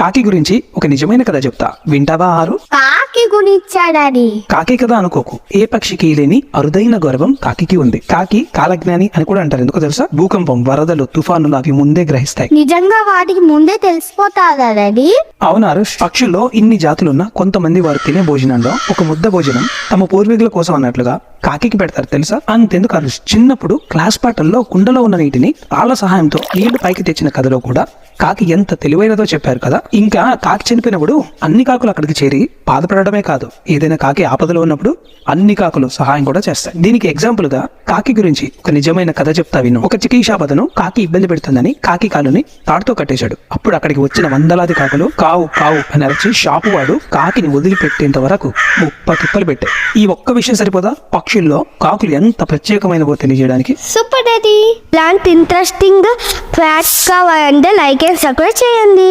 కాకి గురించి ఒక నిజమైన కథ చెప్తా. వింటావా ఆరు? కాకి గుణిచ్చాడని కాకి కథ అనుకోకు. ఏ పక్షికి లేని అరుదైన గౌరవం కాకికి ఉంది. కాకి కాలజ్ఞాని అని కూడా అంటారు. ఎందుకో తెలుసా? భూకంపం వరదలు తుఫానులు అవి ముందే గ్రహిస్తాయి. నిజంగా వాటికి ముందే తెలిసిపోతాదా డాడీ? అవునారు పక్షుల్లో ఇన్ని జాతులున్నా కొంతమంది వారు తినే భోజనంలో ఒక ముద్ద భోజనం తమ పూర్వీకుల కోసం అన్నట్లుగా కాకికి పెడతారు. తెలుసా? అంతెందుకు అరుష్ చిన్నప్పుడు క్లాస్ పాటల్లో కుండలో ఉన్న నీటిని రాళ్ళ సహాయంతో నీళ్ళు పైకి తెచ్చిన కథలో కూడా కాకి ఎంత తెలివైనదో చెప్పారు కదా. ఇంకా కాకి చనిపోయినప్పుడు అన్ని కాకులు అక్కడికి చేరి బాధపడడమే కాదు. ఏదైనా కాకి ఆపదలో ఉన్నప్పుడు అన్ని కాకులు సహాయం కూడా చేస్తాయి. దీనికి ఎగ్జాంపుల్గా కాకి గురించి ఒక నిజమైన కథ చెప్తా విను. ఒక చికిత్సాపదను కాకి ఇబ్బంది పెడుతుందని కాకి కాలుని తాడుతో కట్టేశాడు. అప్పుడు అక్కడికి వచ్చిన వందలాది కాకులు కావు కావు అని అరచి షాపు వాడు కాకిని వదిలిపెట్టేంత వరకు ముప్ప తిప్పలు పెట్టాయి. ఈ ఒక్క విషయం సరిపోదా? పక్షుల్లో కాకులు ఎంత ప్రత్యేకమైనవో తెలియజేయడానికి. Super daddy plant interesting facts కావాలంటే లైక్ అండ్ సబ్స్క్రైబ్ చేయండి.